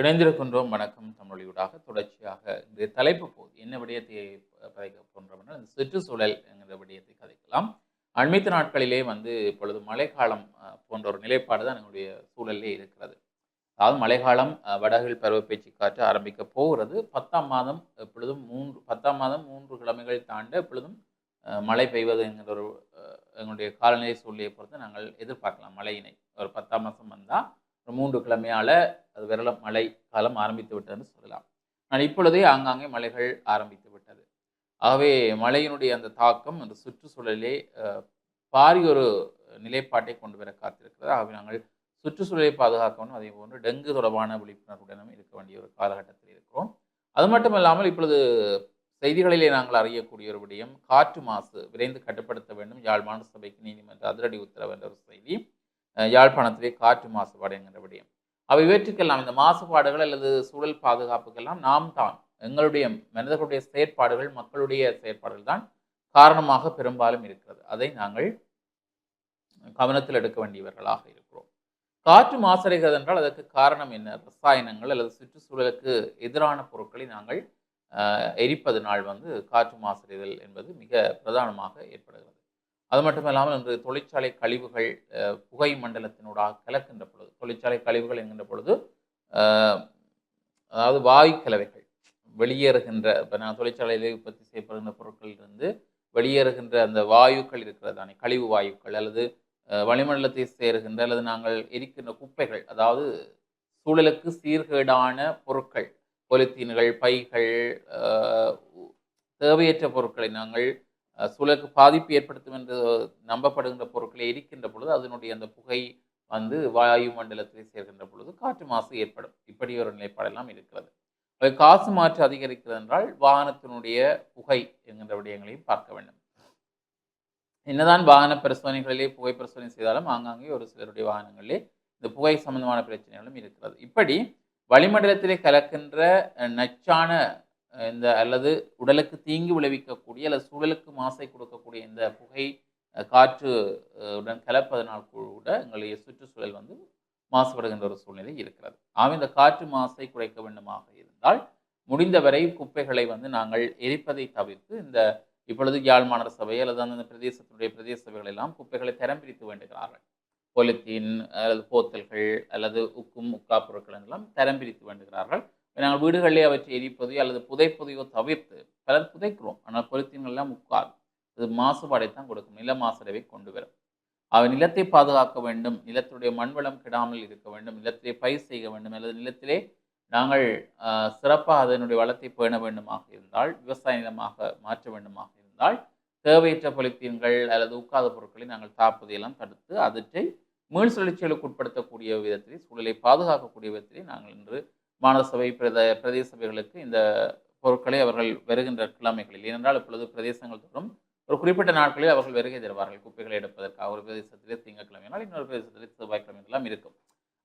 இணைந்திருக்கின்றோம். வணக்கம். தமிழொலியூடாக தொடர்ச்சியாக இந்த தலைப்பு போது என்ன விடயத்தை கதைக்க போன்றோம் இந்த சுற்றுச்சூழல் என்கிற விடயத்தை கதைக்கலாம். அண்மைத்த நாட்களிலே வந்து இப்பொழுது மழைக்காலம் போன்ற ஒரு நிலைப்பாடு தான் எங்களுடைய சூழலே இருக்கிறது. அதாவது மழைக்காலம் வடகில் பருவப்பேச்சு காற்று ஆரம்பிக்க போகிறது. பத்தாம் மாதம் எப்பொழுதும் மூன்று பத்தாம் மாதம் மூன்று கிழமைகள் தாண்ட எப்பொழுதும் மழை பெய்வது என்கிற ஒரு எங்களுடைய காலநிலை சூழ்நிலையை பொறுத்து நாங்கள் எதிர்பார்க்கலாம் மழையினை. ஒரு பத்தாம் மாதம் வந்தால் மூன்று கிழமையால் அது விரல மழை காலம் ஆரம்பித்து விட்டதுன்னு சொல்லலாம். ஆனால் இப்பொழுதே ஆங்காங்கே மழைகள் ஆரம்பித்து விட்டது. ஆகவே மழையினுடைய அந்த தாக்கம் அந்த சுற்றுச்சூழலே பாரிய பாரி ஒரு நிலைப்பாட்டை கொண்டு வர காத்திருக்கிறது. ஆகவே நாங்கள் சுற்றுச்சூழலை பாதுகாக்கணும் அதே போன்று டெங்கு தொடர்பான விழிப்புணர்வுடனும் இருக்க வேண்டிய ஒரு காலகட்டத்தில் இருக்கிறோம். அது மட்டும் இல்லாமல் இப்பொழுது செய்திகளிலே நாங்கள் அறியக்கூடிய ஒரு விடயம் காற்று மாசு விரைந்து கட்டுப்படுத்த வேண்டும். யாழ்ப்பாண சபைக்கு நீதிமன்ற அதிரடி உத்தரவு என்ற ஒரு செய்தி. யாழ்ப்பாணத்திலே காற்று மாசுபாடு என்கிற விடயம். அவை இவற்றுக்கெல்லாம் இந்த மாசுபாடுகள் அல்லது சூழல் பாதுகாப்புக்கெல்லாம் நாம் தான் எங்களுடைய மனிதர்களுடைய செயற்பாடுகள் மக்களுடைய செயற்பாடுகள் தான் காரணமாக பெரும்பாலும் இருக்கிறது. அதை நாங்கள் கவனத்தில் எடுக்க வேண்டியவர்களாக இருக்கிறோம். காற்று மாசடைகிறது என்றால் அதற்கு காரணம் என்ன? ரசாயனங்கள் அல்லது சுற்றுச்சூழலுக்கு எதிரான பொருட்களை நாங்கள் எரிப்பதனால் வந்து காற்று மாசடைதல் என்பது மிக பிரதானமாக ஏற்படும் அது மட்டுமல்லாமல் இன்று தொழிற்சாலை கழிவுகள் புகை மண்டலத்தினூடாக கலக்கின்ற பொழுது தொழிற்சாலை கழிவுகள் என்கின்ற பொழுது அதாவது வாயு கலவைகள் வெளியேறுகின்ற இப்போ நான் தொழிற்சாலையில் உற்பத்தி செய்யப்படுகின்ற பொருட்களிலிருந்து வெளியேறுகின்ற அந்த வாயுக்கள் இருக்கிறது தானே கழிவு வாயுக்கள் அல்லது வளிமண்டலத்தை சேருகின்ற அல்லது நாங்கள் எரிக்கின்ற குப்பைகள் அதாவது சூழலுக்கு சீர்கேடான பொருட்கள் பொலித்தீன்கள் பைகள் தேவையற்ற பொருட்களை நாங்கள் சூழலுக்கு பாதிப்பு ஏற்படுத்தும் என்று நம்பப்படுகின்ற பொருட்களை எரிக்கின்ற பொழுது அதனுடைய அந்த புகை வந்து வாயு மண்டலத்தில் சேர்கின்ற பொழுது காற்று மாசு ஏற்படும். இப்படி ஒரு நிலைப்பாடெல்லாம் இருக்கிறது. அவை காசு மாற்று அதிகரிக்கிறது என்றால் வாகனத்தினுடைய புகை என்கின்ற விடயங்களையும் பார்க்க வேண்டும். என்னதான் வாகன பரிசோதனைகளிலே புகை பரிசோதனை செய்தாலும் ஆங்காங்கே ஒரு சிலருடைய வாகனங்களிலே இந்த புகை சம்பந்தமான பிரச்சனைகளும் இருக்கிறது. இப்படி வளிமண்டலத்திலே கலக்கின்ற நச்சான இந்த அல்லது உடலுக்கு தீங்கு விளைவிக்கக்கூடிய அல்லது சூழலுக்கு மாசை கொடுக்கக்கூடிய இந்த புகை காற்று உடன் கலப்பதனால் கூட எங்களுடைய சுற்றுச்சூழல் வந்து மாசுபடுகின்ற ஒரு சூழ்நிலை இருக்கிறது. ஆக இந்த காற்று மாசை குறைக்க வேண்டுமாக இருந்தால் முடிந்தவரை குப்பைகளை வந்து நாங்கள் எரிப்பதை தவிர்த்து இந்த இப்பொழுது யாழ் மாநகர சபை அல்லது அந்தந்த பிரதேசத்தினுடைய பிரதேச சபைகள் எல்லாம் குப்பைகளை தரம் பிரித்து வேண்டுகிறார்கள். பொலித்தீன் அல்லது போத்தல்கள் அல்லது உக்கும் உக்கா பொருட்கள் எல்லாம் தரம் பிரித்து வேண்டுகிறார்கள். நாங்கள் வீடுகளிலே அவற்றை எரிப்பது அல்லது புதைப்பதையோ தவிர்த்து பலர் புதைக்கிறோம். ஆனால் பொலித்தீன்கள்லாம் உட்கார் அது மாசுபாடைத்தான் கொடுக்கும். நில மாசடைவை கொண்டு வரும். அவை நிலத்தை பாதுகாக்க வேண்டும். நிலத்துடைய மண்வளம் கெடாமல் இருக்க வேண்டும். நிலத்திலே பயிர் செய்ய வேண்டும். அல்லது நிலத்திலே நாங்கள் சிறப்பாக அதனுடைய வளத்தை பேண வேண்டுமாக இருந்தால் விவசாய நிலமாக மாற்ற வேண்டுமாக இருந்தால் தேவையற்ற பொலித்தீன்கள் அல்லது உட்காத பொருட்களை நாங்கள் தாப்பதையெல்லாம் தடுத்து அதற்றை மீள் சுழற்சிகளுக்கு உட்படுத்தக்கூடிய விதத்திலே சூழலை பாதுகாக்கக்கூடிய விதத்திலே நாங்கள் இன்று மாநில சபை பிரத பிரதேச சபைகளுக்கு இந்த பொருட்களை அவர்கள் வருகின்ற கிழமைகளில். ஏனென்றால் இப்பொழுது பிரதேசங்கள் தோறும் ஒரு குறிப்பிட்ட நாட்களில் அவர்கள் வருகை தருவார்கள். குப்பைகளை எடுப்பதற்காக ஒரு பிரதேசத்திலே திங்கட்கிழமைனால் இன்னொரு பிரதேசத்திலே செவ்வாய்க்கிழமை எல்லாம் இருக்கும்.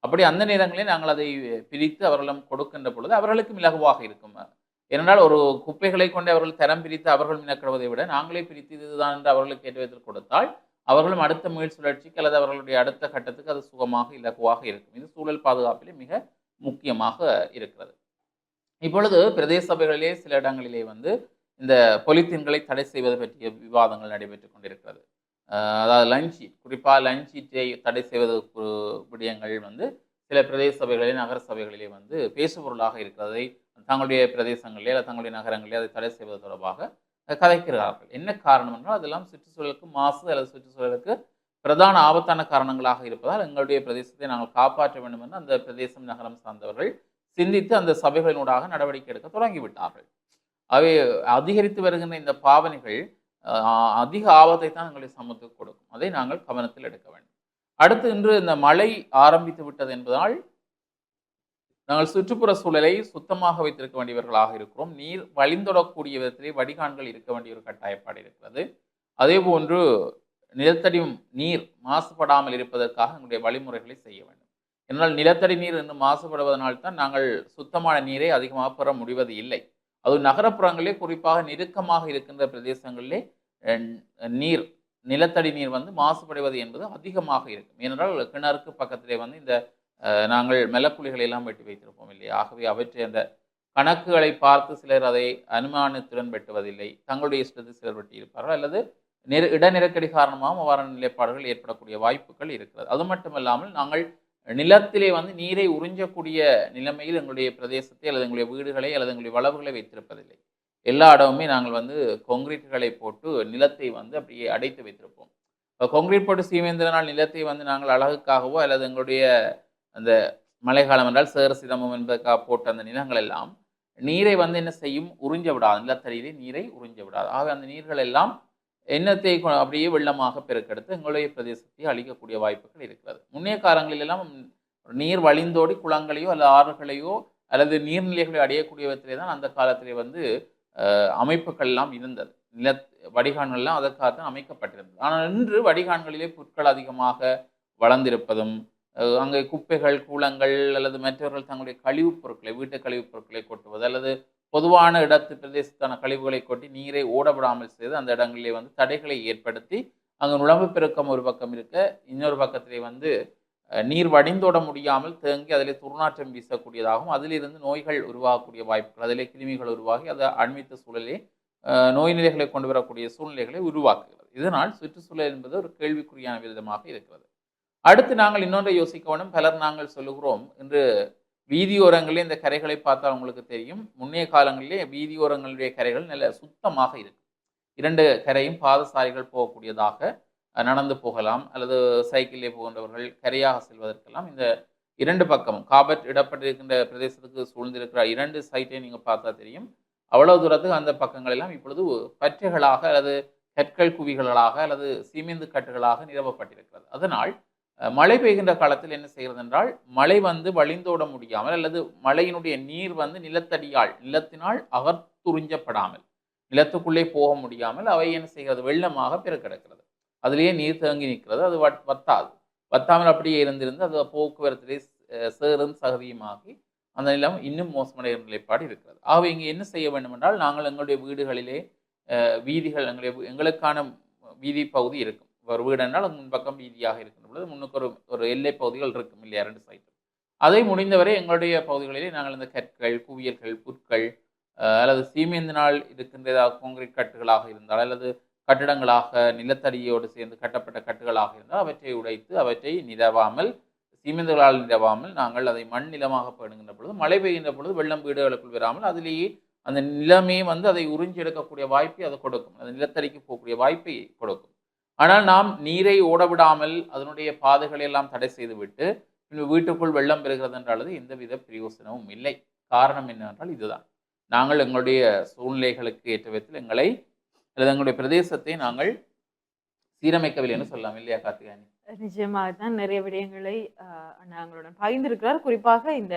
அப்படி அந்த நேரங்களில் நாங்கள் அதை பிரித்து அவர்களிடம் கொடுக்கின்ற பொழுது அவர்களுக்கும் இலகுவாக இருக்கும். ஏனென்றால் ஒரு குப்பைகளை கொண்டு அவர்கள் தரம் பிரித்து அவர்கள் மினக்கிடுவதை விட நாங்களே பிரித்து இதுதான் என்று அவர்களுக்கு ஏற்ற கொடுத்தால் அவர்களும் அடுத்த முயல் சுழற்சிக்கு அல்லது அவர்களுடைய அடுத்த கட்டத்துக்கு அது சுகமாக இலகுவாக இருக்கும். இது சூழல் பாதுகாப்பிலே மிக முக்கியமாக இருக்கிறது. இப்பொழுது பிரதேச சபைகளிலே சில இடங்களிலே வந்து இந்த பொலித்தீன்களை தடை செய்வது பற்றிய விவாதங்கள் நடைபெற்று கொண்டிருக்கிறது. அதாவது லஞ்ச் குறிப்பாக லஞ்ச் சீட்டை தடை செய்வது விடயங்கள் வந்து சில பிரதேச சபைகளிலே நகர சபைகளிலே வந்து பேசுபொருளாக இருக்கிறதை தங்களுடைய பிரதேசங்களிலே அல்லது தங்களுடைய நகரங்களிலே அதை தடை செய்வது தொடர்பாக கதைக்கிறார்கள். என்ன காரணம் என்றால் அதெல்லாம் சுற்றுச்சூழலுக்கு மாசு அல்லது சுற்றுச்சூழலுக்கு பிரதான ஆபத்தான காரணங்களாக இருப்பதால் எங்களுடைய பிரதேசத்தை நாங்கள் காப்பாற்ற வேண்டும் என்று அந்த பிரதேசம் நகரம் சார்ந்தவர்கள் சிந்தித்து அந்த சபைகளினூடாக நடவடிக்கை எடுக்க தொடங்கிவிட்டார்கள். அவை அதிகரித்து வருகின்ற இந்த பாவனைகள் அதிக ஆபத்தை தான் எங்களுடைய சமூகத்துக்கு கொடுக்கும். அதை நாங்கள் கவனத்தில் எடுக்க வேண்டும். அடுத்து இன்று இந்த மழை ஆரம்பித்து விட்டது என்பதால் நாங்கள் சுற்றுப்புற சூழலை சுத்தமாக வைத்திருக்க வேண்டியவர்களாக இருக்கிறோம். நீர் வழிந்தொடக்கூடிய விதத்திலே வடிகான்கள் இருக்க வேண்டிய ஒரு கட்டாயப்பாடு இருக்கிறது. அதே போன்று நிலத்தடி நீர் மாசுபடாமல் இருப்பதற்காக எங்களுடைய வழிமுறைகளை செய்ய வேண்டும். என்னால் நிலத்தடி நீர் என்று மாசுபடுவதனால்தான் நாங்கள் சுத்தமான நீரை அதிகமாக பெற முடிவது இல்லை. அது நகரப்புறங்களிலே குறிப்பாக நெருக்கமாக இருக்கின்ற பிரதேசங்களிலே நீர் நிலத்தடி நீர் வந்து மாசுபடுவது என்பது அதிகமாக இருக்கும். ஏனென்றால் கிணறுக்கு பக்கத்திலே வந்து இந்த நாங்கள் மெலக்குழிகளை எல்லாம் வெட்டி வைத்திருப்போம் இல்லையா? ஆகவே அவற்றை அந்த கணக்குகளை பார்த்து சிலர் அதை அனுமானத்துடன் வெட்டுவதில்லை. தங்களுடைய இஷ்டத்தில் சிலர் வெட்டியிருப்பார்கள். அல்லது நெரு இட நெருக்கடி காரணமாகவும் அவ்வாறான நிலைப்பாடுகள் ஏற்படக்கூடிய வாய்ப்புகள் இருக்கிறது. அது மட்டும் இல்லாமல் நாங்கள் நிலத்திலே வந்து நீரை உறிஞ்சக்கூடிய நிலைமையில் எங்களுடைய பிரதேசத்தை அல்லது எங்களுடைய வீடுகளை அல்லது எங்களுடைய வளவுகளை வைத்திருப்பதில்லை. எல்லா இடமுமே நாங்கள் வந்து கொங்கிரீட்டுகளை போட்டு நிலத்தை வந்து அப்படியே அடைத்து வைத்திருப்போம். இப்போ கொங்கிரீட் போட்டு சீமேந்திரனால் நிலத்தை வந்து நாங்கள் அழகுக்காகவோ அல்லது எங்களுடைய அந்த மழைக்காலம் என்றால் சேர் சிரமம் என்பதற்காக போட்ட அந்த நிலங்கள் எல்லாம் நீரை வந்து என்ன செய்யும்? உறிஞ்ச விடாது. நிலத்தடியிலே நீரை உறிஞ்ச விடாது. ஆக அந்த நீர்கள் எல்லாம் எண்ணத்தை அப்படியே வெள்ளமாக பெருக்கெடுத்து எங்களுடைய பிரதேசத்தை அழிக்கக்கூடிய வாய்ப்புகள் இருக்கிறது. முன்னைய காலங்களில் எல்லாம் நீர் வழிந்தோடி குளங்களையோ அல்லது ஆறுகளையோ அல்லது நீர்நிலைகளை அடையக்கூடிய விதத்திலே தான் அந்த காலத்திலே வந்து அஹ், அமைப்புகள் எல்லாம் இருந்தது. நில வடிகான்கள்லாம் அதற்காகத்தான் அமைக்கப்பட்டிருந்தது. ஆனால் இன்று வடிகான்களிலே புற்கள் அதிகமாக வளர்ந்திருப்பதும் அங்கே குப்பைகள் கூலங்கள் அல்லது மற்றவர்கள் தங்களுடைய கழிவுப் பொருட்களை வீட்டு கழிவுப் பொருட்களை கொட்டுவது அல்லது பொதுவான இடத்து பிரதேசத்தான கழிவுகளை கொட்டி நீரை ஓடவிடாமல் செய்து அந்த இடங்களிலே வந்து தடைகளை ஏற்படுத்தி அங்கு நுழம்பு பெருக்கம் ஒரு பக்கம் இருக்க இன்னொரு பக்கத்திலே வந்து நீர் வடிந்தோட முடியாமல் தேங்கி அதிலே துர்நாற்றம் வீசக்கூடியதாகவும் அதிலிருந்து நோய்கள் உருவாகக்கூடிய வாய்ப்புகள் அதிலே கிருமிகள் உருவாகி அதை அண்மித்த சூழலே நோய் நிலைகளை கொண்டு வரக்கூடிய சூழ்நிலைகளை உருவாக்குகிறது. இதனால் சுற்றுச்சூழல் என்பது ஒரு கேள்விக்குறியான விதமாக இருக்கிறது. அடுத்து நாங்கள் இன்னொன்றை யோசிக்க வேண்டும். பலர் நாங்கள் சொல்லுகிறோம் இன்று வீதியோரங்களே இந்த கரைகளை பார்த்தால் உங்களுக்கு தெரியும். முன்னைய காலங்களிலே வீதியோரங்களுடைய கரைகள் நல்ல சுத்தமாக இருக்கும். இரண்டு கரையும் பாதசாரிகள் போகக்கூடியதாக நடந்து போகலாம். அல்லது சைக்கிளிலே போகின்றவர்கள் கரையாக செல்வதற்கெல்லாம் இந்த இரண்டு பக்கமும் காபட் இடப்பட்டிருக்கின்ற பிரதேசத்துக்கு சூழ்ந்திருக்கிற இரண்டு சைட்டை நீங்கள் பார்த்தா தெரியும். அவ்வளவு தூரத்துக்கு அந்த பக்கங்கள் எல்லாம் இப்பொழுது பற்றைகளாக அல்லது கற்கள் குவிகளாக அல்லது சீமெந்து கட்டுகளாக நிறுவப்பட்டிருக்கிறது அதனால் மழை பெய்கின்ற காலத்தில் என்ன செய்கிறது என்றால் மழை வந்து வழிந்தோட முடியாமல் அல்லது மழையினுடைய நீர் வந்து நிலத்தடியால் நிலத்தினால் அகத்துறிஞ்சப்படாமல் நிலத்துக்குள்ளே போக முடியாமல் அவை என்ன செய்கிறது? வெள்ளமாக பிற கிடக்கிறது அதிலேயே நீர் தேங்கி நிற்கிறது. அது வத்தாது வத்தாமல் அப்படியே இருந்திருந்து அது போக்குவரத்திலே சேரும் சேறும் சகதியுமாகி அந்த நிலம் இன்னும் மோசமடைகிற நிலைப்பாடு இருக்கிறது. ஆகவே இங்கே என்ன செய்ய வேண்டும் என்றால் நாங்கள் எங்களுடைய வீடுகளிலே வீதிகள் எங்களுடைய எங்களுக்கான வீதி பகுதி இருக்கும். ஒரு வீடு என்றால் அது முன்பக்கம் வீதியாக இருக்கின்ற பொழுது முன்னுக்கு ஒரு ஒரு எல்லை பகுதிகள் இருக்கும் இல்லையா ரெண்டு சைடு அதை முடிந்தவரை எங்களுடைய பகுதிகளிலே நாங்கள் இந்த கற்கள் குவியல்கள் புற்கள் அல்லது சீமேந்தினால் இருக்கின்ற ஏதாவது கான்கிரீட் கட்டுகளாக இருந்தால் அல்லது கட்டிடங்களாக நிலத்தடியோடு சேர்ந்து கட்டப்பட்ட கட்டுகளாக இருந்தால் அவற்றை உடைத்து அவற்றை நிரவாமல் சீமெந்துகளால் நிரவாமல் நாங்கள் அதை மண் நிலமாக பேணுகின்ற பொழுது மழை பெய்கின்ற பொழுது வெள்ளம் வீடுகளுக்குள் வராமல் அதிலேயே அந்த நிலமே வந்து அதை உறிஞ்சி எடுக்கக்கூடிய வாய்ப்பை அது கொடுக்கும். அந்த நிலத்தடிக்கு போகக்கூடிய வாய்ப்பை கொடுக்கும். ஆனால் நாம் நீரை ஓடவிடாமல் அதனுடைய பாதைகளை எல்லாம் தடை செய்துவிட்டு பின்பு வீட்டுக்குள் வெள்ளம் பெறுகிறது என்றாலது எந்தவித பிரயோசனமும் இல்லை. காரணம் என்னவென்றால் இதுதான். நாங்கள் எங்களுடைய சூழ்நிலைகளுக்கு ஏற்ற விதத்தில் எங்களை அல்லது எங்களுடைய பிரதேசத்தை நாங்கள் சீரமைக்கவில்லை என்று சொல்லலாம் இல்லையா கார்த்திகாயனி? நிச்சயமாக தான் நிறைய விடயங்களை நாங்களுடன் பகிர்ந்திருக்கிறார். குறிப்பாக இந்த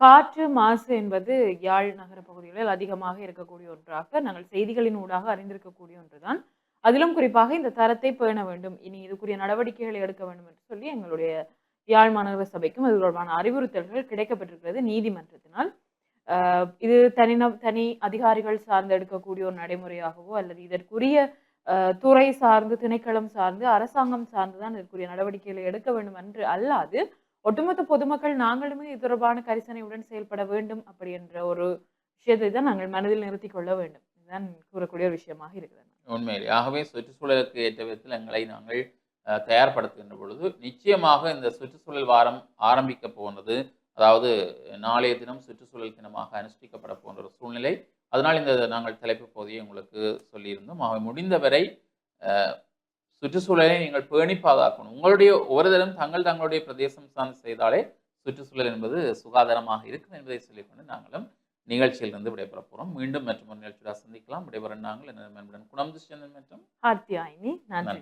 காற்று மாசு என்பது யாழ் நகர பகுதிகளில் அதிகமாக இருக்கக்கூடிய ஒன்றாக நாங்கள் செய்திகளின் ஊடாக அறிந்திருக்கக்கூடிய ஒன்றுதான். அதிலும் குறிப்பாக இந்த தரத்தை பேண வேண்டும். இனி இதுக்குரிய நடவடிக்கைகளை எடுக்க வேண்டும் என்று சொல்லி எங்களுடைய யாழ் மாநகர சபைக்கும் இது தொடர்பான அறிவுறுத்தல்கள் கிடைக்கப்பட்டிருக்கிறது நீதிமன்றத்தினால். இது தனின தனி அதிகாரிகள் சார்ந்து எடுக்கக்கூடிய ஒரு நடைமுறையாகவோ அல்லது இதற்குரிய துறை சார்ந்து திணைக்களம் சார்ந்து அரசாங்கம் சார்ந்து தான் இதற்குரிய நடவடிக்கைகளை எடுக்க வேண்டும் என்று அல்லாது ஒட்டுமொத்த பொதுமக்கள் நாங்களுமே இது தொடர்பான கரிசனையுடன் செயல்பட வேண்டும் அப்படி என்ற ஒரு விஷயத்தை தான் நாங்கள் மனதில் நிறுத்தி கொள்ள வேண்டும். இதுதான் கூறக்கூடிய ஒரு விஷயமாக இருக்கிறது. உண்மையிலே. ஆகவே சுற்றுச்சூழலுக்கு ஏற்ற விதத்தில் எங்களை நாங்கள் தயார்படுத்துகின்ற பொழுது நிச்சயமாக இந்த சுற்றுச்சூழல் வாரம் ஆரம்பிக்க போனது அதாவது நாளைய தினம் சுற்றுச்சூழல் தினமாக அனுஷ்டிக்கப்பட போன்ற ஒரு சூழ்நிலை. அதனால் இந்த நாங்கள் தலைப்பு பகுதியை உங்களுக்கு சொல்லியிருந்தோம். ஆக முடிந்தவரை சுற்றுச்சூழலை நீங்கள் பேணி பாதுகாக்கணும். உங்களுடைய ஒரு தரம் தங்கள் தங்களுடைய பிரதேசம் சார்ந்து செய்தாலே சுற்றுச்சூழல் என்பது சுகாதாரமாக இருக்கும் என்பதை சொல்லிக்கொண்டு நாங்களும் நிகழ்ச்சியிலிருந்து விடைபெற போகிறோம் மீண்டும் மற்றும் ஒரு நிகழ்ச்சியாக சந்திக்கலாம். விடைபெற நாங்கள் நண்பன் குணம் துஷ்யந்தன் மற்றும் ஆர்த்தியாயினி நன்றி.